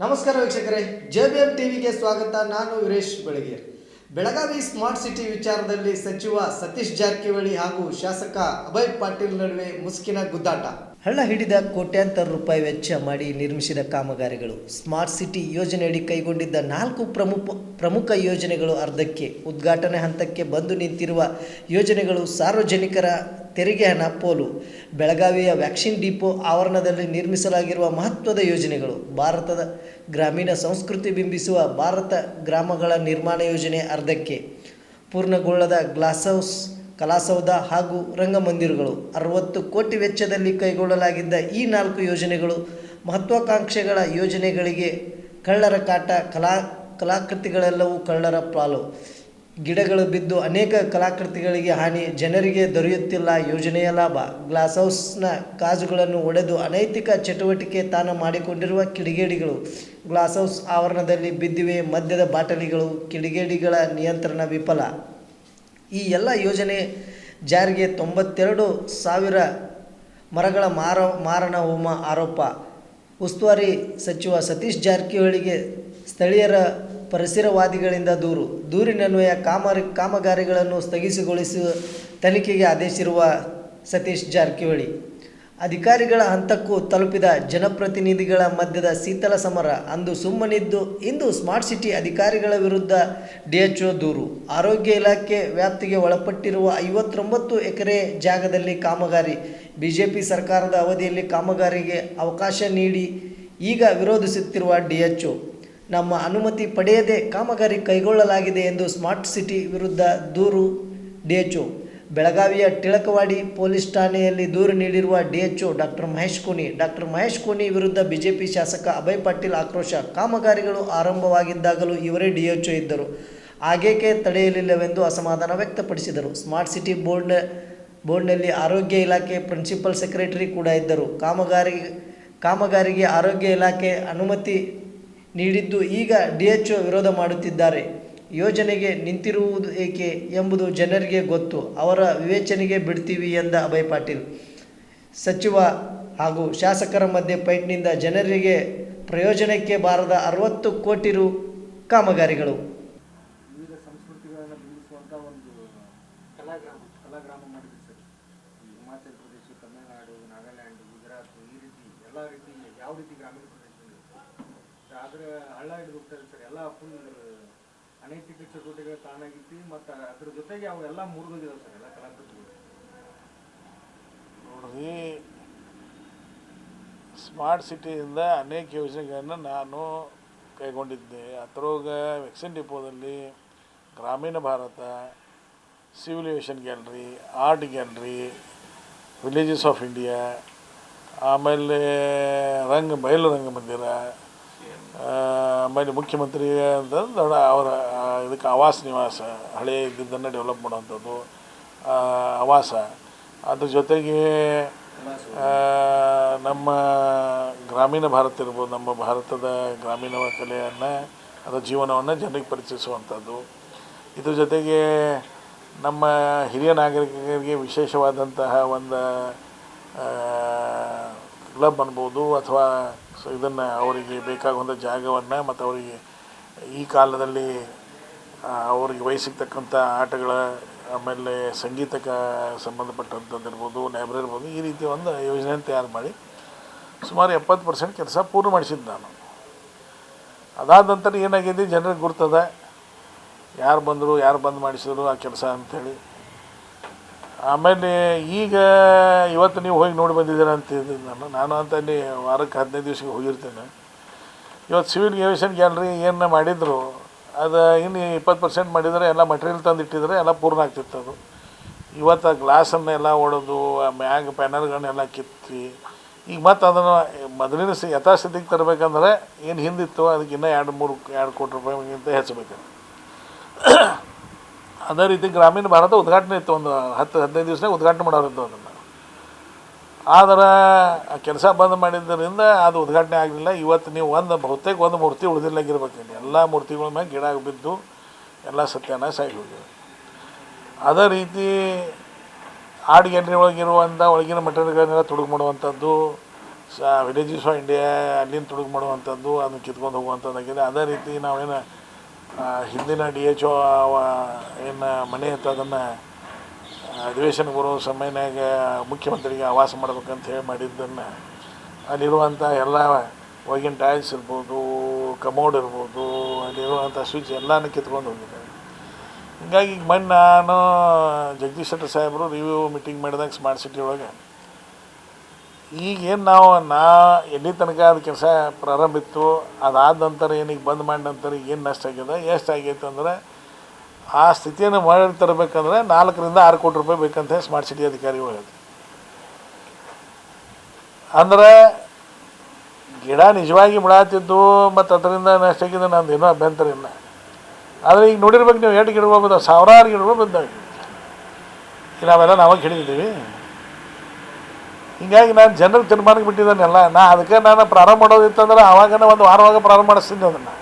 ನಮಸ್ಕಾರ ವೀಕ್ಷಕರೇ, ಜೆಬಿಎಂ ಟಿವಿಗೆ ಸ್ವಾಗತ. ನಾನು ವೀರೇಶ್ ಬೆಳಗೇರ್ ಬೆಳಗಾವಿ ಸ್ಮಾರ್ಟ್ ಸಿಟಿ ವಿಚಾರದಲ್ಲಿ ಸಚಿವ ಸತೀಶ್ ಜಾರಕಿಹೊಳಿ ಹಾಗೂ ಶಾಸಕ ಅಭಯ್ ಪಾಟೀಲ್ ನಡುವೆ ಮುಸುಕಿನ ಗುದ್ದಾಟ. ಹಳ್ಳ ಹಿಡಿದ ಕೋಟ್ಯಾಂತರ ರೂಪಾಯಿ ವೆಚ್ಚ ಮಾಡಿ ನಿರ್ಮಿಸಿದ ಕಾಮಗಾರಿಗಳು. ಸ್ಮಾರ್ಟ್ ಸಿಟಿ ಯೋಜನೆಯಡಿ ಕೈಗೊಂಡಿದ್ದ ನಾಲ್ಕು ಪ್ರಮುಖ ಪ್ರಮುಖ ಯೋಜನೆಗಳು ಅರ್ಧಕ್ಕೆ. ಉದ್ಘಾಟನೆ ಹಂತಕ್ಕೆ ಬಂದು ನಿಂತಿರುವ ಯೋಜನೆಗಳು ಸಾರ್ವಜನಿಕರ ತೆರಿಗೆ ಹಣ ಪೋಲು ಬೆಳಗಾವಿಯ ವ್ಯಾಕ್ಸಿನ್ ಡಿಪೋ ಆವರಣದಲ್ಲಿ ನಿರ್ಮಿಸಲಾಗಿರುವ ಮಹತ್ವದ ಯೋಜನೆಗಳು. ಭಾರತದ ಗ್ರಾಮೀಣ ಸಂಸ್ಕೃತಿ ಬಿಂಬಿಸುವ ಭಾರತ ಗ್ರಾಮಗಳ ನಿರ್ಮಾಣ ಯೋಜನೆ ಅರ್ಧಕ್ಕೆ. ಪೂರ್ಣಗೊಳ್ಳದ ಗ್ಲಾಸ್ ಹೌಸ್, ಕಲಾಸೌಧ ಹಾಗೂ ರಂಗಮಂದಿರಗಳು. ಅರವತ್ತು ಕೋಟಿ ವೆಚ್ಚದಲ್ಲಿ ಕೈಗೊಳ್ಳಲಾಗಿದ್ದ ಈ ನಾಲ್ಕು ಯೋಜನೆಗಳು ಮಹತ್ವಾಕಾಂಕ್ಷೆಗಳ ಯೋಜನೆಗಳಿಗೆ ಕಳ್ಳರ ಕಾಟ, ಕಲಾ, ಕಲಾಕೃತಿಗಳೆಲ್ಲವೂ ಕಳ್ಳರ ಪಾಲು. ಗಿಡಗಳು ಬಿದ್ದು ಅನೇಕ ಕಲಾಕೃತಿಗಳಿಗೆ ಹಾನಿ, ಜನರಿಗೆ ದೊರೆಯುತ್ತಿಲ್ಲ ಯೋಜನೆಯ ಲಾಭ ಗ್ಲಾಸ್ ಹೌಸ್ನ ಕಾಜುಗಳನ್ನು ಒಡೆದು ಅನೈತಿಕ ಚಟುವಟಿಕೆ ತಾನು ಮಾಡಿಕೊಂಡಿರುವ ಕಿಡಿಗೇಡಿಗಳು. ಗ್ಲಾಸ್ ಹೌಸ್ ಆವರಣದಲ್ಲಿ ಬಿದ್ದಿವೆ, ಮದ್ಯದ ಬಾಟಲಿಗಳು, ಕಿಡಿಗೇಡಿಗಳ ನಿಯಂತ್ರಣ ವಿಫಲ. ಈ ಎಲ್ಲ ಯೋಜನೆ ಜಾರಿಗೆ ತೊಂಬತ್ತೆರಡು ಸಾವಿರ ಮರಗಳ ಮಾರ, ಮಾರಣ ಹೋಮ ಆರೋಪ. ಉಸ್ತುವಾರಿ ಸಚಿವ ಸತೀಶ್ ಜಾರಕಿಹೊಳಿಗೆ ಸ್ಥಳೀಯರ ಪರಿಸರವಾದಿಗಳಿಂದ ದೂರು. ದೂರಿನನ್ವಯ ಕಾಮರಿ, ಕಾಮಗಾರಿಗಳನ್ನು ಸ್ಥಗಿಸಿಗೊಳಿಸುವ ತನಿಖೆಗೆ ಆದೇಶಿರುವ ಸತೀಶ್ ಜಾರಕಿಹೊಳಿ. ಅಧಿಕಾರಿಗಳ ಹಂತಕ್ಕೂ ತಲುಪಿದ ಜನಪ್ರತಿನಿಧಿಗಳ ಮಧ್ಯದ ಶೀತಲ ಸಮರ. ಅಂದು ಸುಮ್ಮನಿದ್ದು, ಇಂದು ಸ್ಮಾರ್ಟ್ ಸಿಟಿ ಅಧಿಕಾರಿಗಳ ವಿರುದ್ಧ ಡಿಎಚ್ಒ ದೂರು. ಆರೋಗ್ಯ ಇಲಾಖೆ ವ್ಯಾಪ್ತಿಗೆ ಒಳಪಟ್ಟಿರುವ ಐವತ್ತೊಂಬತ್ತು ಎಕರೆ ಜಾಗದಲ್ಲಿ ಕಾಮಗಾರಿ. ಬಿಜೆಪಿ ಸರ್ಕಾರದ ಅವಧಿಯಲ್ಲಿ ಕಾಮಗಾರಿಗೆ ಅವಕಾಶ ನೀಡಿ ಈಗ ವಿರೋಧಿಸುತ್ತಿರುವ ಡಿಎಚ್ಒ. ನಮ್ಮ ಅನುಮತಿ ಪಡೆಯದೆ ಕಾಮಗಾರಿ ಕೈಗೊಳ್ಳಲಾಗಿದೆ ಎಂದು ಸ್ಮಾರ್ಟ್ ಸಿಟಿ ವಿರುದ್ಧ ದೂರು ಡಿಎಚ್ಒ. ಬೆಳಗಾವಿಯ ಟಿಳಕವಾಡಿ ಪೊಲೀಸ್ ಠಾಣೆಯಲ್ಲಿ ದೂರು ನೀಡಿರುವ ಡಿಎಚ್ಒ ಡಾಕ್ಟರ್ ಮಹೇಶ್ ಕೋನಿ ಡಾಕ್ಟರ್ ಮಹೇಶ್ ಕೋನಿ ವಿರುದ್ಧ ಬಿಜೆಪಿ ಶಾಸಕ ಅಭಯ್ ಪಾಟೀಲ್ ಆಕ್ರೋಶ. ಕಾಮಗಾರಿಗಳು ಆರಂಭವಾಗಿದ್ದಾಗಲೂ ಇವರೇ ಡಿಎಚ್ಒ ಇದ್ದರು. ಆಗೇಕೆ ತಡೆಯಲಿಲ್ಲವೆಂದು ಅಸಮಾಧಾನ ವ್ಯಕ್ತಪಡಿಸಿದರು. ಸ್ಮಾರ್ಟ್ ಸಿಟಿ ಬೋರ್ಡ್ನ ಬೋರ್ಡ್ನಲ್ಲಿ ಆರೋಗ್ಯ ಇಲಾಖೆ ಪ್ರಿನ್ಸಿಪಲ್ ಸೆಕ್ರೆಟರಿ ಕೂಡ ಇದ್ದರು. ಕಾಮಗಾರಿ, ಕಾಮಗಾರಿಗೆ ಆರೋಗ್ಯ ಇಲಾಖೆ ಅನುಮತಿ ನೀಡಿದ್ದು ಈಗ ಡಿಎಚ್ಒ ವಿರೋಧ ಮಾಡುತ್ತಿದ್ದಾರೆ. ಯೋಜನೆಗೆ ನಿಂತಿರುವುದು ಏಕೆ ಎಂಬುದು ಜನರಿಗೆ ಗೊತ್ತು. ಅವರ ವಿವೇಚನೆಗೆ ಬಿಡ್ತೀವಿ ಎಂದ ಅಭಯ್ ಪಾಟೀಲ್. ಸಚಿವ ಹಾಗೂ ಶಾಸಕರ ಮಧ್ಯೆ ಪೈಟ್ನಿಂದ ಜನರಿಗೆ ಪ್ರಯೋಜನಕ್ಕೆ ಬಾರದ ಅರವತ್ತು ಕೋಟಿ ರು ಕಾಮಗಾರಿಗಳು ವಿವಿಧ ಸಂಸ್ಕೃತಿಗಳನ್ನು ಬಿಂಬಿಸುವಂಥ ಒಂದು ಕಲಾಗ್ರಾಮ ಕಲಾಗ್ರಾಮ ಮಾಡಿದೆ ಸರ್ ಈ ಹಿಮಾಚಲ ಪ್ರದೇಶ ತಮಿಳುನಾಡು ನಾಗಾಲ್ಯಾಂಡ್ ಗುಜರಾತ್ ಈ ರೀತಿ ಎಲ್ಲ ರೀತಿ ಯಾವ ರೀತಿ ಗ್ರಾಮೀಣ ಪ್ರದೇಶದಲ್ಲಿ ಆದರೆ ಹಳ್ಳ ಹಿಡಿದು ಹೋಗ್ತಾರೆ ಸರ್ ಎಲ್ಲ ಫುಲ್ ಅನೈತಿಕ ತಾಣ ತಾನಾಗಿತ್ತು ಮತ್ತು ಅದ್ರ ಜೊತೆಗೆ ಅವೆಲ್ಲ ಮುರಿದೋಗಿದಾವೆ ಸರ್, ಎಲ್ಲ ಕಲಾಕೃತಿಗಳು. ನೋಡ್ರಿ ಸ್ಮಾರ್ಟ್ ಸಿಟಿಯಿಂದ ಅನೇಕ ಯೋಜನೆಗಳನ್ನು ನಾನು ಕೈಗೊಂಡಿದ್ದೆ. ಅತ್ರೋಗ ವ್ಯಾಕ್ಸಿನ್ ಡಿಪೋದಲ್ಲಿ ಗ್ರಾಮೀಣ Bharat civilization gallery art gallery villages of India ಆಮೇಲೆ ರಂಗ, ಬಯಲು ರಂಗಮಂದಿರ ಆಮೇಲೆ ಮುಖ್ಯಮಂತ್ರಿ ಅಂತಂದ್ರೆ ಅವರ ಇದಕ್ಕೆ ಆವಾಸ ನಿವಾಸ, ಹಳೆ ಇದ್ದಿದ್ದನ್ನು ಡೆವಲಪ್ ಮಾಡೋವಂಥದ್ದು ಆವಾಸ. ಅದ್ರ ಜೊತೆಗೆ ನಮ್ಮ ಗ್ರಾಮೀಣ ಭಾರತ ಇರ್ಬೋದು, ನಮ್ಮ ಭಾರತದ ಗ್ರಾಮೀಣ ಕಲೆಯನ್ನು, ಅದರ ಜೀವನವನ್ನು ಜನರಿಗೆ ಪರಿಚಯಿಸುವಂಥದ್ದು. ಇದ್ರ ಜೊತೆಗೆ ನಮ್ಮ ಹಿರಿಯ ನಾಗರಿಕರಿಗೆ ವಿಶೇಷವಾದಂತಹ ಒಂದು ಕ್ಲಬ್ ಅನ್ಬೋದು ಅಥವಾ ಸೊ ಇದನ್ನು ಅವರಿಗೆ ಬೇಕಾಗುವಂಥ ಜಾಗವನ್ನು ಮತ್ತು ಅವರಿಗೆ ಈ ಕಾಲದಲ್ಲಿ ಅವ್ರಿಗೆ ವಹಿಸಿರ್ತಕ್ಕಂಥ ಆಟಗಳ, ಆಮೇಲೆ ಸಂಗೀತಕ್ಕೆ ಸಂಬಂಧಪಟ್ಟಂಥದ್ದು ಇರ್ಬೋದು ಲೈಬ್ರರಿ ಇರ್ಬೋದು, ಈ ರೀತಿ ಒಂದು ಯೋಜನೆಯನ್ನು ತಯಾರು ಮಾಡಿ ಸುಮಾರು ಎಪ್ಪತ್ತು ಪರ್ಸೆಂಟ್ ಕೆಲಸ ಪೂರ್ಣ ಮಾಡಿಸಿದ್ದು ನಾನು. ಅದಾದ ನಂತರ ಏನಾಗಿದೆ, ಜನರಿಗೆ ಗುರ್ತದೆ, ಯಾರು ಬಂದರು, ಯಾರು ಬಂದು ಮಾಡಿಸಿದ್ರು ಆ ಕೆಲಸ ಅಂಥೇಳಿ ಆಮೇಲೆ ಈಗ ಇವತ್ತು ನೀವು ಹೋಗಿ ನೋಡಿ ಬಂದಿದ್ದೀರ ಅಂತ ಹೇಳಿದ್ದು ನಾನು ನಾನು ಅಂತ ಅಲ್ಲಿ ವಾರಕ್ಕೆ ಹದಿನೈದು ದಿವ್ಸಕ್ಕೆ ಹೋಗಿರ್ತೇನೆ. ಇವತ್ತು ಸಿವಿಲ್ ಏವಿಯೇಷನ್ ಗ್ಯಾಲರಿ ಏನು ಮಾಡಿದ್ರು, ಅದು ಇನ್ನು ಇಪ್ಪತ್ತು ಪರ್ಸೆಂಟ್ ಮಾಡಿದರೆ ಎಲ್ಲ ಮಟೀರಿಯಲ್ ತಂದು ಇಟ್ಟಿದ್ರೆ ಎಲ್ಲ ಪೂರ್ಣ ಆಗ್ತಿತ್ತು ಅದು. ಇವತ್ತು ಆ ಗ್ಲಾಸನ್ನೆಲ್ಲ ಒಡೆದು, ಆ ಮ್ಯಾಗ್ ಪ್ಯಾನಲ್ಗಳನ್ನೆಲ್ಲ ಕಿತ್ತಿ, ಈಗ ಮತ್ತು ಅದನ್ನು ಮೊದಲಿನ ಸಿ, ಯಥಾಸ್ಥಿತಿಗೆ ತರಬೇಕಂದ್ರೆ ಏನು ಹಿಂದಿತ್ತು ಅದಕ್ಕೆ ಎರಡು ಮೂರು, ಎರಡು ಕೋಟಿ ರೂಪಾಯಿಗಿಂತ ಹೆಚ್ಚಬೇಕು ಅದೇ ರೀತಿ ಗ್ರಾಮೀಣ ಭಾರತ ಉದ್ಘಾಟನೆ ಇತ್ತು ಒಂದು ಹತ್ತು ಹದಿನೈದು ದಿವಸನೇ ಉದ್ಘಾಟನೆ ಮಾಡೋರಿದ್ದು ಅದನ್ನು ಆದರೆ ಕೆಲಸ ಬಂದ್ ಮಾಡಿದ್ದರಿಂದ ಅದು ಉದ್ಘಾಟನೆ ಆಗಲಿಲ್ಲ ಇವತ್ತು ನೀವು ಒಂದು ಬಹುತೇಕ ಒಂದು ಮೂರ್ತಿ ಉಳಿದಿಲ್ಲಾಗಿರ್ಬೇಕು ಎಲ್ಲ ಮೂರ್ತಿಗಳ ಮೇಲೆ ಗಿಡ ಬಿದ್ದು ಎಲ್ಲ ಸತ್ಯನಾಶ ಆಗಿ ಹೋಗಿವೆ ಅದೇ ರೀತಿ ಆಡು ಗ್ಯಾಲರಿ ಒಳಗಿರುವಂಥ ಒಳಗಿನ ಮಟೀರಿಯಲ್ಗಳನ್ನೆಲ್ಲ ತುಡುಗು ಮಾಡುವಂಥದ್ದು, ಸ, ವಿಲೇಜಸ್ ಆಫ್ ಇಂಡಿಯಾ ಅಲ್ಲಿಂದ ತುಡುಗು ಮಾಡುವಂಥದ್ದು, ಅದನ್ನು ಕಿತ್ಕೊಂಡು ಹೋಗುವಂಥದ್ದಾಗಿದೆ. ಅದೇ ರೀತಿ ನಾವೇನು ಹಿಂದಿನ ಡಿ ಎಚ್ ಒ ಏನು ಮನೆ ಅಂತ ಅದನ್ನು ಅಧಿವೇಶನ ಬರೋ ಸಮಯನಾಗ ಮುಖ್ಯಮಂತ್ರಿಗೆ ಆವಾಸ ಮಾಡ್ಬೇಕಂತ ಹೇಳಿ ಮಾಡಿದ್ದನ್ನು ಅಲ್ಲಿರುವಂಥ ಎಲ್ಲ ಒಳಗಿನ ಟೈಲ್ಸ್ ಇರ್ಬೋದು ಕಮೋಡ್ ಇರ್ಬೋದು ಅಲ್ಲಿರುವಂಥ ಸ್ವಿಚ್ ಎಲ್ಲನೂ ಕಿತ್ಕೊಂಡು ಹೋಗಿದ್ದಾರೆ. ಹಿಂಗಾಗಿ ಈಗ ಮೊನ್ನೆ ನಾನು ಜಗದೀಶ್ ಶೆಟ್ಟರ್ ಸಾಹೇಬರು ರಿವ್ಯೂ ಮೀಟಿಂಗ್ ಮಾಡಿದಾಗ ಸ್ಮಾರ್ಟ್ ಸಿಟಿ ಒಳಗೆ ಈಗ ಏನು ನಾವು, ನಾ ಎಲ್ಲಿ ತನಕ ಅದು ಕೆಲಸ ಪ್ರಾರಂಭ ಇತ್ತು ಅದಾದ ನಂತರ ಏನೀಗ ಬಂದ್ ಮಾಡಿ ನಂತರ ಏನು ನಷ್ಟ ಆಗ್ಯದ, ಎಷ್ಟು ಆಗೈತೆ ಅಂದ್ರೆ, ಆ ಸ್ಥಿತಿಯನ್ನು ಮಾಡಿ ತರಬೇಕಂದ್ರೆ ನಾಲ್ಕರಿಂದ ಆರು ಕೋಟಿ ರೂಪಾಯಿ ಬೇಕಂತ ಹೇಳಿ ಸ್ಮಾರ್ಟ್ ಸಿಟಿ ಅಧಿಕಾರಿ ಹೇಳಿದ್ರು ಅಂದ್ರೆ, ಗಿಡ ನಿಜವಾಗಿ ಬಿಡಾತಿದ್ದು ಮತ್ತು ಅದರಿಂದ ನಷ್ಟ ಆಗಿದೆ ನಂದು ಏನೋ ಅಭ್ಯಂತರ ಇಲ್ಲ. ಆದರೆ ಈಗ ನೋಡಿರ್ಬೇಕು ನೀವು, ಎಷ್ಟು ಗಿಡಗಳು ಬಂದ ಸಾವಿರಾರು ಗಿಡಗಳು ಬಂದಾಗ ನಾವೆಲ್ಲ ನಾವಾಗ ಹಿಡಿದಿದ್ದೀವಿ ಹಿಂಗಾಗಿ ನಾನು ಜನರು ತೀರ್ಮಾನಕ್ಕೆ ಬಿಟ್ಟಿದ್ದಾನೆಲ್ಲ ನಾ ಅದಕ್ಕೆ ನಾನು ಪ್ರಾರಂಭ ಮಾಡೋದಿತ್ತಂದ್ರೆ ಆವಾಗನೇ ಒಂದು ವಾರವಾಗ ಪ್ರಾರಂಭ ಮಾಡಿಸ್ತೀನಿ ಅದನ್ನು.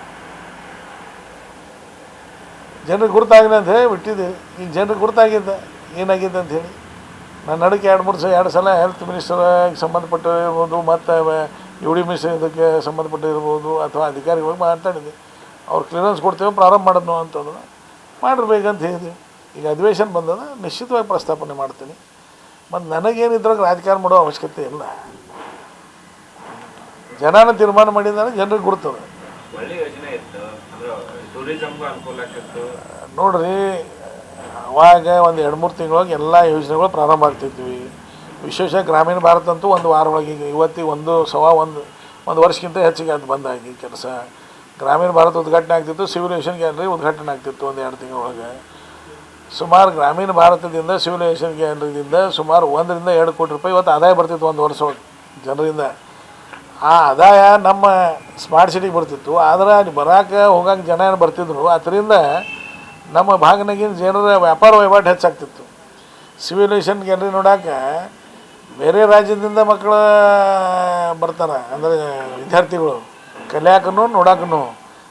ಜನರಿಗೆ ಗುರುತಾಗಿದೆ ಅಂತ ಹೇಳಿ ಬಿಟ್ಟಿದ್ದೆ. ಈಗ ಜನರಿಗೆ ಗುರುತಾಗಿದ್ದೆ ಏನಾಗಿದೆ ಅಂತ ಹೇಳಿ. ನಾನು ನಡಕ್ಕೆ ಎರಡು ಮೂರು ಸಲ ಎರಡು ಸಲ ಹೆಲ್ತ್ ಮಿನಿಸ್ಟರ್ಗೆ ಸಂಬಂಧಪಟ್ಟ ಇರ್ಬೋದು ಮತ್ತು ಯು ಡಿ ಮಿನಿಸ್ಟರ್ ಇದಕ್ಕೆ ಸಂಬಂಧಪಟ್ಟ ಇರ್ಬೋದು ಅಥವಾ ಅಧಿಕಾರಿಗಳಿಗೆ ಮಾತಾಡಿದೆ. ಅವ್ರು ಕ್ಲಿಯರೆನ್ಸ್ ಕೊಡ್ತೇವೆ, ಪ್ರಾರಂಭ ಮಾಡೋದು ಅಂತಂದ್ರೆ. ಮಾಡಿರ್ಬೇಕಂತ ಹೇಳಿದೆ. ಈಗ ಅಧಿವೇಶನ ಬಂದದ, ನಿಶ್ಚಿತವಾಗಿ ಪ್ರಸ್ತಾಪನೆ ಮಾಡ್ತೀನಿ. ಮತ್ತು ನನಗೇನಿದ್ರಾಗ ರಾಜಕಾರಣ ಮಾಡೋ ಅವಶ್ಯಕತೆ ಇಲ್ಲ. ಜನನ ತೀರ್ಮಾನ ಮಾಡಿದ್ದಾರೆ ಜನರಿಗೆ ಗುರ್ತದೆ. ನೋಡ್ರಿ ಅವಾಗ ಒಂದು ಎರಡು ಮೂರು ತಿಂಗಳೊಳಗೆ ಎಲ್ಲ ಯೋಜನೆಗಳು ಪ್ರಾರಂಭ ಆಗ್ತಿದ್ವಿ. ವಿಶೇಷ ಗ್ರಾಮೀಣ ಭಾರತ ಅಂತೂ ಒಂದು ವಾರ ಒಳಗೆ ಈಗ ಇವತ್ತಿಗೆ ಒಂದು ಸವಾ ಒಂದು ಒಂದು ವರ್ಷಕ್ಕಿಂತ ಹೆಚ್ಚಿಗೆ ಅದು ಬಂದಾಗಿ ಕೆಲಸ. ಗ್ರಾಮೀಣ ಭಾರತ ಉದ್ಘಾಟನೆ ಆಗ್ತಿತ್ತು ಸಿವಿಲೈಸೇಷನ್ ಗ್ಯಾಲರಿ ಉದ್ಘಾಟನೆ ಆಗ್ತಿತ್ತು ಒಂದು ಎರಡು ತಿಂಗಳೊಳಗೆ. ಸುಮಾರು ಗ್ರಾಮೀಣ ಭಾರತದಿಂದ ಸಿವಿಲೈಸೇಷನ್ ಜನರಿಂದ ಸುಮಾರು ಒಂದರಿಂದ ಎರಡು ಕೋಟಿ ರೂಪಾಯಿ ಇವತ್ತು ಆದಾಯ ಬರ್ತಿತ್ತು ಒಂದು ವರ್ಷ ಜನರಿಂದ. ಆ ಆದಾಯ ನಮ್ಮ ಸ್ಮಾರ್ಟ್ ಸಿಟಿಗೆ ಬರ್ತಿತ್ತು. ಆದ್ರೆ ಅಲ್ಲಿ ಬರಾಕ ಹೋಗಕ್ಕೆ ಜನ ಏನು ಬರ್ತಿದ್ರು, ಅದರಿಂದ ನಮ್ಮ ಭಾಗನಾಗಿನ ಜನರ ವ್ಯಾಪಾರ ವಹಿವಾಟು ಹೆಚ್ಚಾಗ್ತಿತ್ತು. ಸಿವಿಲೈಸೇಷನ್ ಜನರಿಗೆ ನೋಡೋಕೆ ಬೇರೆ ರಾಜ್ಯದಿಂದ ಮಕ್ಕಳು ಬರ್ತಾರೆ, ಅಂದರೆ ವಿದ್ಯಾರ್ಥಿಗಳು ಕಲಿಯಾಕನು ನೋಡಕ್ಕೂ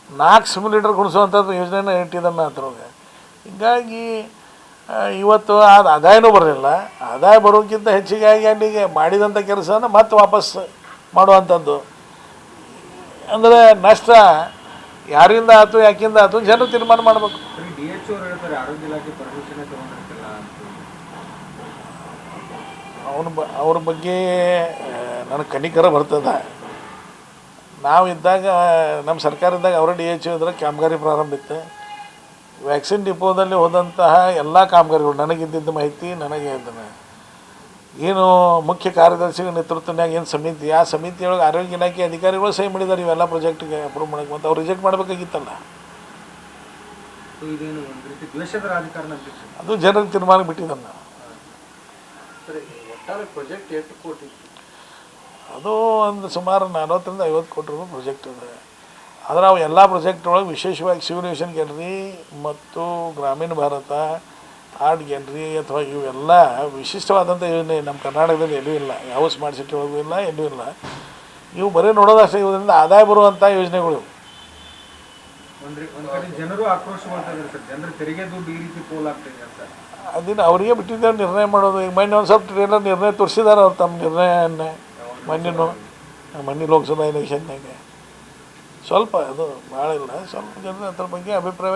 ನಾಲ್ಕು ಸಿಮ್ಯುಲೇಟರ್ ಗುಣಿಸುವಂಥದ್ದು ಯೋಜನೆನ ಇಟ್ಟಿದ್ದಾನೆ ಅದ್ರೊಳಗೆ. ಹಿಂಗಾಗಿ ಇವತ್ತು ಅದು ಆದಾಯನೂ ಬರಲಿಲ್ಲ. ಆದಾಯ ಬರೋಕ್ಕಿಂತ ಹೆಚ್ಚಿಗಾಗಿ ಅಲ್ಲಿಗೆ ಮಾಡಿದಂಥ ಕೆಲಸನ ಮತ್ತೆ ವಾಪಸ್ ಮಾಡುವಂಥದ್ದು ಅಂದರೆ ನಷ್ಟ ಯಾರಿಂದ ಆಯ್ತು ಯಾಕಿಂದ ಆಯ್ತು ಜನರು ತೀರ್ಮಾನ ಮಾಡಬೇಕು. ಅವನ ಬ ಅವ್ರ ಬಗ್ಗೆ ನನಗೆ ಕನಿಕರ ಬರ್ತದೆ. ನಾವು ಇದ್ದಾಗ ನಮ್ಮ ಸರ್ಕಾರ ಇದ್ದಾಗ ಅವರ ಡಿ ಎಚ್ ಇದ್ರೆ ಕಾಮಗಾರಿ ಪ್ರಾರಂಭ ಇತ್ತು. ವ್ಯಾಕ್ಸಿನ್ ಡಿಪೋದಲ್ಲಿ ಹೋದಂತಹ ಎಲ್ಲ ಕಾಮಗಾರಿಗಳು ನನಗಿದ್ದಿದ್ದ ಮಾಹಿತಿ ನನಗೆ ಇದನ್ನು ಏನು ಮುಖ್ಯ ಕಾರ್ಯದರ್ಶಿಗಳ ನೇತೃತ್ವನಾಗ ಏನು ಸಮಿತಿ? ಆ ಸಮಿತಿಯೊಳಗೆ ಆರೋಗ್ಯ ಇಲಾಖೆ ಅಧಿಕಾರಿಗಳು ಸಹಿ ಮಾಡಿದ್ದಾರೆ ಇವೆಲ್ಲ ಪ್ರಾಜೆಕ್ಟ್ಗೆ ಅಪ್ರೂವ್ ಮಾಡಕ್ಕೆ ಮತ್ತು ಅವ್ರು ರಿಜೆಕ್ಟ್ ಮಾಡಬೇಕಾಗಿತ್ತಲ್ಲ. ಅದು ಜನರ ತೀರ್ಮಾನ ಬಿಟ್ಟಿದ್ದನ್ನು. ಅದು ಒಂದು ಸುಮಾರು ನಲವತ್ತರಿಂದ ಐವತ್ತು ಕೋಟಿ ರೂಪಾಯಿ ಪ್ರಾಜೆಕ್ಟ್ ಇದೆ. ಆದರೆ ಅವು ಎಲ್ಲ ಪ್ರಾಜೆಕ್ಟ್ ಒಳಗೆ ವಿಶೇಷವಾಗಿ ಸಿವಿಲೇಷನ್ ಗ್ಯಾಲ್ರಿ ಮತ್ತು ಗ್ರಾಮೀಣ ಭಾರತ ಆರ್ಟ್ ಗ್ಯಾಲ್ರಿ ಅಥವಾ ಇವೆಲ್ಲ ವಿಶಿಷ್ಟವಾದಂಥ ಯೋಜನೆ ನಮ್ಮ ಕರ್ನಾಟಕದಲ್ಲಿ ಎಲ್ಲೂ ಇಲ್ಲ. ಯಾವ ಸ್ಮಾರ್ಟ್ ಸಿಟಿ ಒಳಗೂ ಇಲ್ಲ ಎಲ್ಲೂ ಇಲ್ಲ. ಇವು ಬರೀ ನೋಡೋದಷ್ಟೇ ಇವರಿಂದ ಆದಾಯ ಬರುವಂಥ ಯೋಜನೆಗಳು ಅದನ್ನು ಅವರಿಗೆ ಬಿಟ್ಟಿದ್ದೆ ನಿರ್ಣಯ ಮಾಡೋದು. ಈಗ ಮೊನ್ನೆ ಒಂದು ಸ್ವಲ್ಪ ಟ್ರೇಲರ್ ನಿರ್ಣಯ ತೋರಿಸಿದಾರೆ ಅವ್ರು ತಮ್ಮ ನಿರ್ಣಯನ್ನೇ ಮೊನ್ನೆ ಮೊನ್ನೆ ಲೋಕಸಭಾ ಎಲೆಕ್ಷನ್ನಾಗೆ ಸ್ವಲ್ಪ ಅದು ಭಾಳ ಇಲ್ಲ. ಸ್ವಲ್ಪ ಜನ ಅದ್ರ ಬಗ್ಗೆ ಅಭಿಪ್ರಾಯ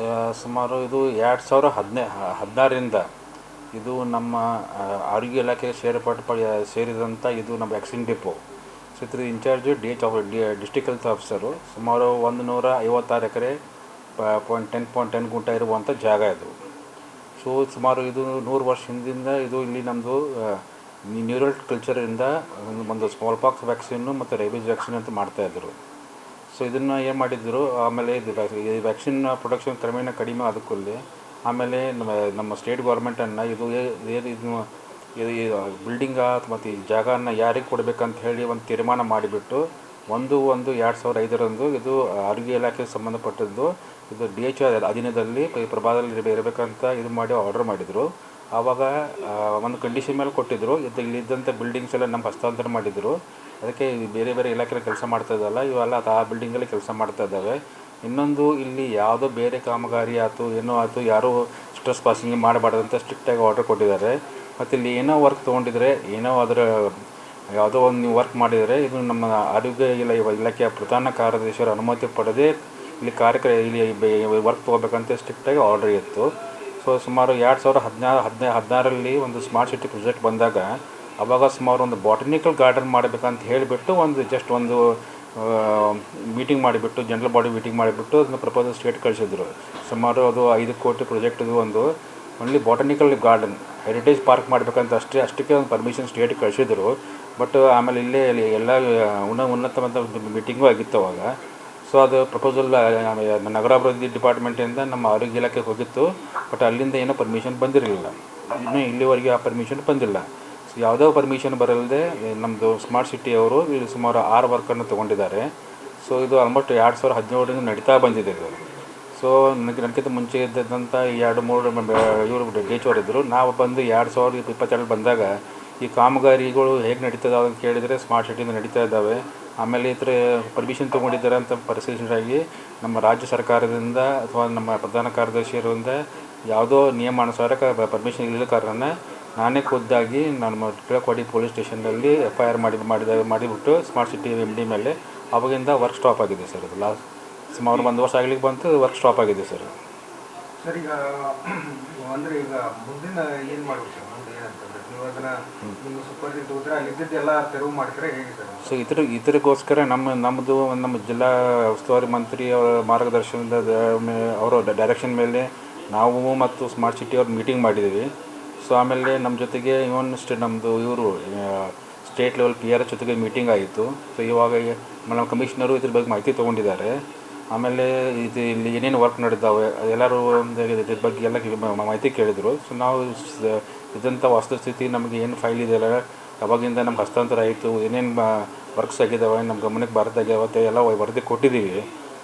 ಆ, ಸುಮಾರು ಇದು ಎರಡು ಸಾವಿರ ಹದಿನೈ ಹದಿನಾರರಿಂದ ಇದು ನಮ್ಮ ಆರೋಗ್ಯ ಇಲಾಖೆಗೆ ಸೇರ್ಪಟ್ಟು ಸೇರಿದಂಥ ಇದು ನಮ್ಮ vaccine depot so incharge D H district health officer. ಸುಮಾರು ಒಂದು ನೂರ ಐವತ್ತಾರು ಎಕರೆ ಪಾಯಿಂಟ್ ಟೆನ್ ಪಾಯಿಂಟ್ ಟೆನ್ ಗುಂಟ ಇರುವಂಥ ಜಾಗ ಇದು. ಸೊ ಸುಮಾರು ಇದು ನೂರು ವರ್ಷ ಹಿಂದಿಂದ ಇದು ಇಲ್ಲಿ ನಮ್ಮದು ನ್ಯೂರಲ್ ಕಲ್ಚರಿಂದ ಒಂದು ಸ್ಮಾಲ್ ಪಾಕ್ಸ್ ವ್ಯಾಕ್ಸಿನ್ನು ಮತ್ತು ರೇಬೀಸ್ ವ್ಯಾಕ್ಸಿನ್ ಅಂತ ಮಾಡ್ತಾಯಿದ್ರು ಸೊ ಇದನ್ನು ಏನು ಮಾಡಿದ್ರು? ಆಮೇಲೆ ಇದು ಈ ವ್ಯಾಕ್ಸಿನ್ ಪ್ರೊಡಕ್ಷನ್ ಕ್ರಮೇಣ ಕಡಿಮೆ ಆದಕ್ಕಲ್ಲಿ ಆಮೇಲೆ ನಮ್ಮ ನಮ್ಮ ಸ್ಟೇಟ್ ಗೌರ್ಮೆಂಟನ್ನು ಇದು ಏನು ಇದು ಇದು ಬಿಲ್ಡಿಂಗ ಮತ್ತು ಈ ಜಾಗನ ಯಾರಿಗೆ ಕೊಡಬೇಕಂತ ಹೇಳಿ ಒಂದು ತೀರ್ಮಾನ ಮಾಡಿಬಿಟ್ಟು ಒಂದು ಒಂದು ಎರಡು ಸಾವಿರ ಐದರಂದು ಇದು ಆರೋಗ್ಯ ಇಲಾಖೆಗೆ ಸಂಬಂಧಪಟ್ಟದ್ದು, ಇದು ಡಿ ಎಚ್ ಅಧೀನದಲ್ಲಿ ಪ್ರಭಾದಲ್ಲಿ ಇರಬೇಕಂತ ಇದು ಮಾಡಿ ಆರ್ಡರ್ ಮಾಡಿದರು. ಆವಾಗ ಒಂದು ಕಂಡೀಷನ್ ಮೇಲೆ ಕೊಟ್ಟಿದ್ದರು ಇದು ಇಲ್ಲಿದ್ದಂಥ ಬಿಲ್ಡಿಂಗ್ಸ್ ಎಲ್ಲ ನಮ್ಮ ಹಸ್ತಾಂತರ ಮಾಡಿದರು. ಅದಕ್ಕೆ ಬೇರೆ ಬೇರೆ ಇಲಾಖೆಯಲ್ಲಿ ಕೆಲಸ ಮಾಡ್ತಾ ಇದ್ದಲ್ಲ, ಇವೆಲ್ಲ ಅದು ಆ ಬಿಲ್ಡಿಂಗಲ್ಲಿ ಕೆಲಸ ಮಾಡ್ತಾ ಇದ್ದಾವೆ. ಇನ್ನೊಂದು ಇಲ್ಲಿ ಯಾವುದೋ ಬೇರೆ ಕಾಮಗಾರಿ ಆಯಿತು, ಏನೋ ಆಯಿತು, ಯಾರೂ ಸ್ಟ್ರೆಸ್ ಪಾಸಿಂಗ್ ಮಾಡಬಾರ್ದಂತ ಸ್ಟ್ರಿಕ್ಟಾಗಿ ಆರ್ಡರ್ ಕೊಟ್ಟಿದ್ದಾರೆ. ಮತ್ತು ಇಲ್ಲಿ ಏನೋ ವರ್ಕ್ ತೊಗೊಂಡಿದ್ರೆ, ಏನೋ ಅದರ ಯಾವುದೋ ಒಂದು ನೀವು ವರ್ಕ್ ಮಾಡಿದರೆ ಇದು ನಮ್ಮ ಆರೋಗ್ಯ ಇಲ, ಇಲಾಖೆಯ ಪ್ರಧಾನ ಕಾರ್ಯದರ್ಶಿಯವರ ಅನುಮತಿ ಪಡೆದೇ ಇಲ್ಲಿ ಕಾರ್ಯಕ್ರ, ಇಲ್ಲಿ ವರ್ಕ್ ತೊಗೋಬೇಕಂತ ಸ್ಟ್ರಿಕ್ಟಾಗಿ ಆರ್ಡರ್ ಇತ್ತು. ಸೊ ಸುಮಾರು ಎರಡು ಸಾವಿರ ಹದಿನಾರು ಹದಿನೈದು ಹದಿನಾರರಲ್ಲಿ ಒಂದು ಸ್ಮಾರ್ಟ್ ಸಿಟಿ ಪ್ರೊಜೆಕ್ಟ್ ಬಂದಾಗ, ಅವಾಗ ಸುಮಾರು ಒಂದು ಬಾಟನಿಕಲ್ ಗಾರ್ಡನ್ ಮಾಡಬೇಕಂತ ಹೇಳಿಬಿಟ್ಟು ಒಂದು ಜಸ್ಟ್ ಒಂದು ಮೀಟಿಂಗ್ ಮಾಡಿಬಿಟ್ಟು ಜನರಲ್ ಬಾಡಿ ಮೀಟಿಂಗ್ ಮಾಡಿಬಿಟ್ಟು ಅದನ್ನು ಪ್ರಪೋಸಲ್ ಸ್ಟೇಟ್ ಕಳಿಸಿದ್ರು. ಸುಮಾರು ಅದು ಐದು ಕೋಟಿ ಪ್ರೊಜೆಕ್ಟ್ದು ಒಂದು only botanical garden heritage park ಮಾಡಬೇಕಂತ ಅಷ್ಟೇ, ಅಷ್ಟಕ್ಕೆ ಒಂದು ಪರ್ಮಿಷನ್ ಸ್ಟೇಟ್ ಕಳಿಸಿದ್ರು. ಬಟ್ ಆಮೇಲೆ ಇಲ್ಲೇ ಎಲ್ಲ, ಉನ್ನ, ಉನ್ನತವಾದ ಮೀಟಿಂಗು ಆಗಿತ್ತು ಅವಾಗ. ಸೊ ಅದು ಪ್ರಪೋಸಲ್ ನಗರಾಭಿವೃದ್ಧಿ ಡಿಪಾರ್ಟ್ಮೆಂಟಿಂದ ನಮ್ಮ ಆರೋಗ್ಯ ಇಲಾಖೆಗೆ ಹೋಗಿತ್ತು. ಬಟ್ ಅಲ್ಲಿಂದ ಏನೋ ಪರ್ಮಿಷನ್ ಬಂದಿರಲಿಲ್ಲ. ಇನ್ನೂ ಇಲ್ಲಿವರೆಗೆ ಆ ಪರ್ಮಿಷನ್ ಬಂದಿಲ್ಲ. ಸೊ ಯಾವುದೋ ಪರ್ಮಿಷನ್ ಬರಲ್ಲದೆ ನಮ್ಮದು ಸ್ಮಾರ್ಟ್ ಸಿಟಿ ಅವರು ಇಲ್ಲಿ ಸುಮಾರು ಆರು ವರ್ಕನ್ನು ತೊಗೊಂಡಿದ್ದಾರೆ. ಸೊ ಇದು ಆಲ್ಮೋಸ್ಟ್ ಎರಡು ಸಾವಿರದ ಹದಿನೇಳರಿಂದ ನಡೀತಾ ಬಂದಿದೆ ಇದು. ಸೊ, ನನಗೆ ನನಗಿಂತ ಮುಂಚೆ ಇದ್ದಂಥ ಎರಡು ಮೂರು ಇವರು ಡೇಚೋರ್ ಇದ್ದರು ನಾವು ಬಂದು ಎರಡು ಸಾವಿರದ ಇಪ್ಪತ್ತೆರಡು ಬಂದಾಗ ಈ ಕಾಮಗಾರಿಗಳು ಹೇಗೆ ನಡೀತದೆ ಅಂತ ಕೇಳಿದರೆ ಸ್ಮಾರ್ಟ್ ಸಿಟಿಯಿಂದ ನಡೀತಾ ಇದ್ದಾವೆ. ಆಮೇಲೆ ಈ ಪರ್ಮಿಷನ್ ತೊಗೊಂಡಿದ್ದಾರೆ ಅಂತ ಪರಿಶೀಲಿಸಿದಾಗಿ ನಮ್ಮ ರಾಜ್ಯ ಸರ್ಕಾರದಿಂದ ಅಥವಾ ನಮ್ಮ ಪ್ರಧಾನ ಕಾರ್ಯದರ್ಶಿಯರಿಂದ ಯಾವುದೋ ನಿಯಮಾನುಸಾರ ಪರ್ಮಿಷನ್ ಇಲ್ಲದ ಕಾರಣ ನಾನೇ ಖುದ್ದಾಗಿ ನಮ್ಮ ಟಿಳಕೋಡಿ ಪೊಲೀಸ್ ಸ್ಟೇಷನ್ನಲ್ಲಿ ಎಫ್ ಐ ಆರ್ ಮಾಡಿ, ಮಾಡಿದ, ಮಾಡಿಬಿಟ್ಟು ಸ್ಮಾರ್ಟ್ ಸಿಟಿ ಎಂ ಡಿ ಮೇಲೆ ಅವಾಗಿಂದ ವರ್ಕ್ ಸ್ಟಾಪ್ ಆಗಿದೆ ಸರ್ ಅದು ಲಾಸ್ಟ್ ಸುಮಾರು ಒಂದು ವರ್ಷ ಆಗ್ಲಿಕ್ಕೆ ಬಂತು ವರ್ಕ್ ಸ್ಟಾಪ್ ಆಗಿದೆ ಸರ್. ಸರ್ ಈಗ ಅಂದ್ರೆ ಈಗ ಮುಂದಿನ ಏನ್ ಮಾಡ್ಬೇಕು ಸರ್? ಮುಂದೆ ಏನಂತಂದ್ರೆ ನೀವು ಅದನ್ನ ನಿಮ್ಮ ಸುಪರ್ದಿದ್ದು ಹೋದ್ರೆ ಅಲ್ಲಿ ಇದ್ದಿದ್ದೆಲ್ಲ ತೆರವು ಮಾಡ್ತಾರೆ ಹೇಗೆ ಸರ್? ಸೊ ಇದ್ರ ಇದಕ್ಕೋಸ್ಕರ ನಮ್ಮ ನಮ್ಮದು ನಮ್ಮ ಜಿಲ್ಲಾ ಉಸ್ತುವಾರಿ ಮಂತ್ರಿ ಅವರ ಮಾರ್ಗದರ್ಶನದ ಅವರ ಡೈರೆಕ್ಷನ್ ಮೇಲೆ ನಾವು ಮತ್ತು ಸ್ಮಾರ್ಟ್ ಸಿಟಿ ಅವ್ರು ಮೀಟಿಂಗ್ ಮಾಡಿದ್ದೀವಿ ಸೊ ಆಮೇಲೆ ನಮ್ಮ ಜೊತೆಗೆ ಇವನ್ ಸ್ಟೇ ನಮ್ಮದು ಇವರು ಸ್ಟೇಟ್ ಲೆವೆಲ್ ಪಿ ಆರ್ ಜೊತೆಗೆ ಮೀಟಿಂಗ್ ಆಯಿತು ಸೊ ಇವಾಗ ನಮ್ಮ ಕಮಿಷನರು ಇದ್ರ ಬಗ್ಗೆ ಮಾಹಿತಿ ತೊಗೊಂಡಿದ್ದಾರೆ. ಆಮೇಲೆ ಇದು ಇಲ್ಲಿ ಏನೇನು ವರ್ಕ್ ನಡೆದಾವೆ, ಎಲ್ಲರೂ ಒಂದು ಇದ್ರ ಬಗ್ಗೆ ಎಲ್ಲ ಮಾಹಿತಿ ಕೇಳಿದರು. ಸೊ ನಾವು ಇದ್ದಂಥ ವಸ್ತುಸ್ಥಿತಿ ನಮಗೆ ಏನು ಫೈಲ್ ಇದೆಯಲ್ಲ ಅವಾಗಿಂದ ನಮ್ಗೆ ಹಸ್ತಾಂತರ ಆಯಿತು, ಏನೇನು ವರ್ಕ್ಸ್ ಆಗಿದ್ದಾವೆ ನಮ್ಮ ಗಮನಕ್ಕೆ ಬಾರದಾಗ್ಯಾವ ಎಲ್ಲ ವರದಿ ಕೊಟ್ಟಿದ್ದೀವಿ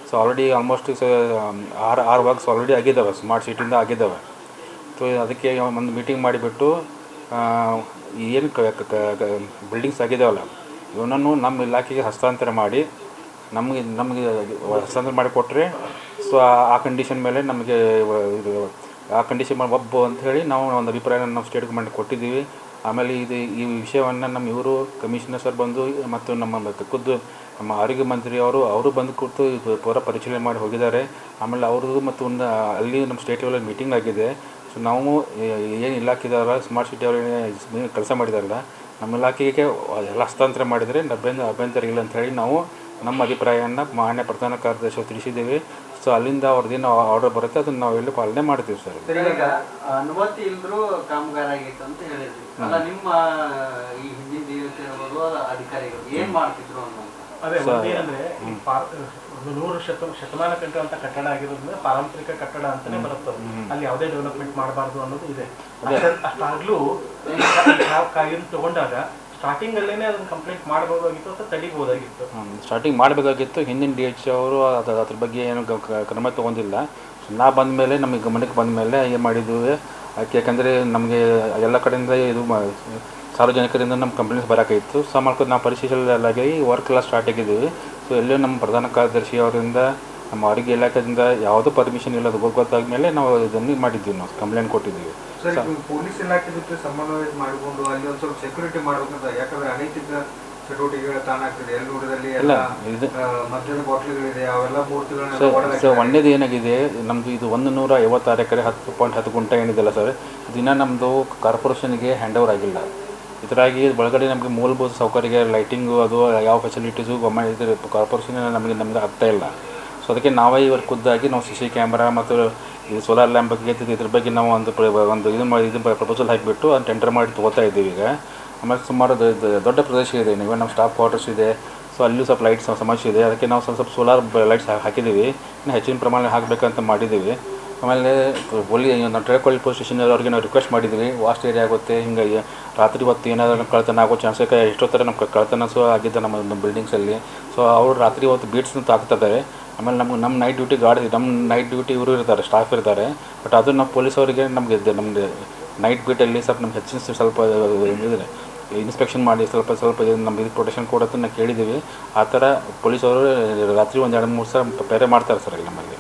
ಸೊ ಆಲ್ರೆಡಿ ಆಲ್ಮೋಸ್ಟ್ ಸ, ಆರು ಆರು ವರ್ಕ್ಸ್ ಆಲ್ರೆಡಿ ಆಗಿದ್ದಾವೆ ಸ್ಮಾರ್ಟ್ ಸಿಟಿಯಿಂದ ಆಗಿದ್ದಾವೆ ಸೊ ಅದಕ್ಕೆ ಒಂದು ಮೀಟಿಂಗ್ ಮಾಡಿಬಿಟ್ಟು ಏನು ಬಿಲ್ಡಿಂಗ್ಸ್ ಆಗಿದ್ದಾವಲ್ಲ ಇವನನ್ನು ನಮ್ಮ ಇಲಾಖೆಗೆ ಹಸ್ತಾಂತರ ಮಾಡಿ ನಮಗೆ ನಮಗೆ ಹಸ್ತಾಂತರ ಮಾಡಿ ಕೊಟ್ಟರೆ ಸೊ ಆ ಕಂಡೀಷನ್ ಮೇಲೆ ನಮಗೆ, ಇದು, ಆ ಕಂಡೀಷನ್ ಮೇಲೆ ಒಬ್ಬ ಅಂತ ಹೇಳಿ ನಾವು ಒಂದು ಅಭಿಪ್ರಾಯನ ನಾವು ಸ್ಟೇಟ್ ಗೌರ್ಮೆಂಟ್ ಕೊಟ್ಟಿದ್ದೀವಿ. ಆಮೇಲೆ ಇದು, ಈ ವಿಷಯವನ್ನು ನಮ್ಮ ಇವರು ಕಮಿಷನರ್ ಸರ್ ಬಂದು ಮತ್ತು ನಮ್ಮ ಖುದ್ದು ನಮ್ಮ ಆರೋಗ್ಯ ಮಂತ್ರಿ ಅವರು ಅವರು ಬಂದು ಕೂತು ಪೂರ ಪರಿಶೀಲನೆ ಮಾಡಿ ಹೋಗಿದ್ದಾರೆ. ಆಮೇಲೆ ಅವ್ರದ್ದು ಮತ್ತು ಒಂದು, ಅಲ್ಲಿ ನಮ್ಮ ಸ್ಟೇಟ್ ಲೆವೆಲ್ ಮೀಟಿಂಗ್ ಆಗಿದೆ. ಸೊ ನಾವು ಏನು ಇಲಾಖೆ ಇದಾವಲ್ಲ ಸ್ಮಾರ್ಟ್ ಸಿಟಿ ಅವರು ಕೆಲಸ ಮಾಡಿದಾರಲ್ಲ, ನಮ್ಮ ಇಲಾಖೆಗೆ ಎಲ್ಲ ಹಸ್ತಾಂತರ ಮಾಡಿದರೆ ಅಭ್ಯಂತರ ಅಭ್ಯಂತರ ಇಲ್ಲ ಅಂತ ಹೇಳಿ ನಾವು ನಮ್ಮ ಅಭಿಪ್ರಾಯವನ್ನು ಮಾನ್ಯ ಪ್ರಧಾನ ಕಾರ್ಯದರ್ಶಿ ತಿಳಿಸಿದ್ದೇವೆ. ಸೊ ಅಲ್ಲಿಂದ ಅವ್ರದ್ದೇನು ಆರ್ಡರ್ ಬರುತ್ತೆ. ಅದನ್ನು ನಾವು ಇಲ್ಲಿ ಪಾಲನೆ ಮಾಡ್ತೀವಿ ಸರ್ ಅನುಮತಿ ಇಲ್ದ್ರು ಕಾಮಗಾರ ಆಗೈತೆ ಅಂತ ಹೇಳಿದ್ರಿ. ಅಲ್ಲ ನಿಮ್ಮ ಈ ಹಿಂದಿನ ದಿವಸ ಇರ್ಬೋದು ಅಧಿಕಾರಿಗಳು ಏನ್ ಮಾಡ್ತಿದ್ರು ಅದೇ ಏನಂದ್ರೆ ಒಂದು ನೂರು ಶತ ಶತಮಾನ ಕಟ್ಟುವಂತ ಕಟ್ಟಡ ಆಗಿರೋದ್ರಿಂದ ಪಾರಂಪರಿಕ ಕಟ್ಟಡ ಅಂತಾನೆ ಬರುತ್ತೆ ಅಲ್ಲಿ ಯಾವುದೇ ಡೆವಲಪ್ಮೆಂಟ್ ಮಾಡಬಾರ್ದು ಅನ್ನೋದು ಇದೆ. ಅಷ್ಟ- ಅಷ್ಟಾಗ್ಲೂ ಕಾಯಿಲೆ ಕಾಯಿನ್ ತಗೊಂಡಾಗ ಸ್ಟಾರ್ಟಿಂಗ್ ಅಲ್ಲೇನೆ ಅದನ್ನ ಕಂಪ್ಲೇಂಟ್ ಮಾಡಬಹುದಾಗಿತ್ತು ಅಥವಾ ತಡಿಬಹುದಾಗಿತ್ತು ಸ್ಟಾರ್ಟಿಂಗ್ ಮಾಡಬೇಕಾಗಿತ್ತು. ಹಿಂದಿನ ಡಿ ಎಚ್ ಅವರು ಅದು ಅದ್ರ ಬಗ್ಗೆ ಏನು ಕ್ರಮ ತೊಗೊಂಡಿಲ್ಲ. ನಾ ಬಂದ ಮೇಲೆ ನಮಗೆ ಗಮನಕ್ಕೆ ಬಂದ ಮೇಲೆ ಏನು ಮಾಡಿದ್ವಿ ಯಾಕೆ ಯಾಕಂದರೆ ನಮಗೆ ಎಲ್ಲ ಕಡೆಯಿಂದ ಇದು ಸಾರ್ವಜನಿಕರಿಂದ ನಮ್ಮ ಕಂಪ್ಲೇಂಟ್ಸ್ ಬರೋಕ್ಕಾಗಿತ್ತು ಸೊ ಮಾಡ್ಕೊಂಡು ನಾವು ಪರಿಶೀಲಿಸಲಾಗಿ ವರ್ಕ್ ಎಲ್ಲ ಸ್ಟಾರ್ಟ್ ಆಗಿದ್ದೀವಿ ಸೊ ಎಲ್ಲೂ ನಮ್ಮ ಪ್ರಧಾನ ಕಾರ್ಯದರ್ಶಿ ಅವರಿಂದ ನಮ್ಮ ಅಡುಗೆ ಇಲಾಖೆಯಿಂದ ಯಾವುದು ಪರ್ಮಿಷನ್ ಇಲ್ಲ ಅದು ಗೊತ್ತಾದ ಮೇಲೆ ನಾವು ಇದನ್ನು ಮಾಡಿದ್ದೀವಿ ನಾವು ಕಂಪ್ಲೇಂಟ್ ಕೊಟ್ಟಿದ್ದೀವಿ. ಸರ್ ಪೊಲೀಸ್ ಇಲಾಖೆ ಜೊತೆ ಸಮನ್ವಯ ಮಾಡಿಕೊಂಡು ಅಲ್ಲಿ ಒಂದು ಸ್ವಲ್ಪ ಸೆಕ್ಯೂರಿಟಿ ಮಾಡಬೇಕಂತ ಯಾಕಂದ್ರೆ ಅನೈತಿಕ ಚಟುವಟಿಕೆಗಳ ತಾನಾಗ್ತದೆ. ಎಲ್ಲಿ ನೋಡಿದಲ್ಲಿ ಎಲ್ಲ ಇದು- ಆ, ಮದ್ಯದ ಬಾಟ್ಲಿಗಳಿದೆ ಅವೆಲ್ಲ ಸೊ ಮೂರ್ತಿಗಳನ್ನ ಸೊ ಒಡೆದಾಕಿದ್ದಾರೆ. ಒಂದೇದು ಏನಾಗಿದೆ ನಮ್ದು ಇದು ಒಂದು ನೂರ ಐವತ್ತಾರು ಎಕರೆ ಹತ್ತು ಪಾಯಿಂಟ್ ಹತ್ತು ಗುಂಟೆ ಏನಿದೆಲ್ಲ ಸರ್ ದಿನ ನಮ್ದು ಕಾರ್ಪೊರೇಷನ್ಗೆ ಹ್ಯಾಂಡ್ ಓವರ್ ಆಗಿಲ್ಲ. ಇದರಾಗಿ ಒಳಗಡೆ ನಮಗೆ ಮೂಲಭೂತ ಸೌಕರ್ಯ ಲೈಟಿಂಗು ಅದು ಯಾವ ಫೆಸಿಲಿಟೀಸು ಇದು ಕಾರ್ಪೊರೇಷನ್ ನಮಗೆ ನಮ್ಗೆ ಆಗ್ತಾ ಇಲ್ಲ. ಸೊ ಅದಕ್ಕೆ ನಾವೇ ಇವರು ಖುದ್ದಾಗಿ ನಾವು ಸಿ ಸಿ ಕ್ಯಾಮ್ರಾ ಮತ್ತು ಈ ಸೋಲಾರ್ ಲ್ಯಾಂಪ್ ಬಗ್ಗೆ ಇದ್ರ- ಬಗ್ಗೆ ನಾವು ಒಂದು ಒಂದು ಇದು ಮಾಡಿ ಇದು ಪ್ರಪೋಸಲ್ ಹಾಕಿಬಿಟ್ಟು ಅದು ಟೆಂಡರ್ ಮಾಡಿ ತೊಗೋತಾ ಇದ್ದೀವಿ ಈಗ. ಆಮೇಲೆ ಸುಮಾರು ದೊಡ್ಡ ಪ್ರದೇಶ ಇದೆ. ನೀವು ನಮ್ಮ ಸ್ಟಾಫ್ ಕ್ವಾರ್ಟರ್ಸ್ ಇದೆ. ಸೊ ಅಲ್ಲೂ ಸ್ವಲ್ಪ ಲೈಟ್ಸ್ ಸಮಸ್ಯೆ ಇದೆ. ಅದಕ್ಕೆ ನಾವು ಸ್ವಲ್ಪ ಸ್ವಲ್ಪ ಸೋಲಾರ್ ಲೈಟ್ಸ್ ಹಾಕಿದ್ದೀವಿ. ಇನ್ನು ಹೆಚ್ಚಿನ ಪ್ರಮಾಣ ಹಾಕಬೇಕಂತ ಮಾಡಿದ್ದೀವಿ. ಆಮೇಲೆ ಬೋಲಿ ನಾವು ಟ್ರೇಕೊಳ್ಳಿ ಪೊಲೀಸ್ ಸ್ಟೇಷನ್ ಅವ್ರಿಗೆ ನಾವು ರಿಕ್ವೆಸ್ಟ್ ಮಾಡಿದ್ದೀವಿ. ವಾಸ್ಟ್ ಏರಿಯಾ ಆಗುತ್ತೆ. ಹಿಂಗೆ ರಾತ್ರಿ ಹೊತ್ತು ಏನಾದರೂ ಕಳ್ತನ ಆಗೋ ಚಾನ್ಸ್ ಎಷ್ಟೋ ಥರ ನಮ್ಮ ಕಳ್ತನ ಸಹ ಆಗಿದೆ ನಮ್ಮ ನಮ್ಮ ಬಿಲ್ಡಿಂಗ್ಸಲ್ಲಿ ಸೊ ಅವರು ರಾತ್ರಿ ಹೊತ್ತು ಬೀಟ್ಸ್ನ ತಾಕ್ತಿದ್ದಾರೆ ಆಮೇಲೆ ನಮ್ಗೆ ನಮ್ಮ ನೈಟ್ ಡ್ಯೂಟಿ ಗಾರ್ಡ್ ನಮ್ಮ ನೈಟ್ ಡ್ಯೂಟಿ ಇವರು ಇರ್ತಾರೆ ಸ್ಟಾಫ್ ಇರ್ತಾರೆ ಬಟ್ ಅದು ನಮ್ಮ ಪೊಲೀಸ್ ಅವರಿಗೆ ನಮಗೆ ಇದು, ನಮಗೆ ನೈಟ್ ಬೀಟಲ್ಲಿ ಸ್ವಲ್ಪ ನಮ್ಗೆ ಹೆಚ್ಚಿನ ಸ್ವಲ್ಪ ಇದ್ರೆ ಇನ್ಸ್ಪೆಕ್ಷನ್ ಮಾಡಿ ಸ್ವಲ್ಪ ಸ್ವಲ್ಪ ನಮ್ಗೆ ಇದು ಪ್ರೊಟೆಕ್ಷನ್ ಕೊಡತ್ತೆ ನಾವು ಕೇಳಿದ್ದೀವಿ. ಆ ಥರ ಪೊಲೀಸವರು ರಾತ್ರಿ ಒಂದು ಎರಡು, ಮೂರು ಸಲ ಬೇರೆ ಮಾಡ್ತಾರೆ ಸರ್ ಇಲ್ಲಿ ನಮ್ಮಲ್ಲಿ.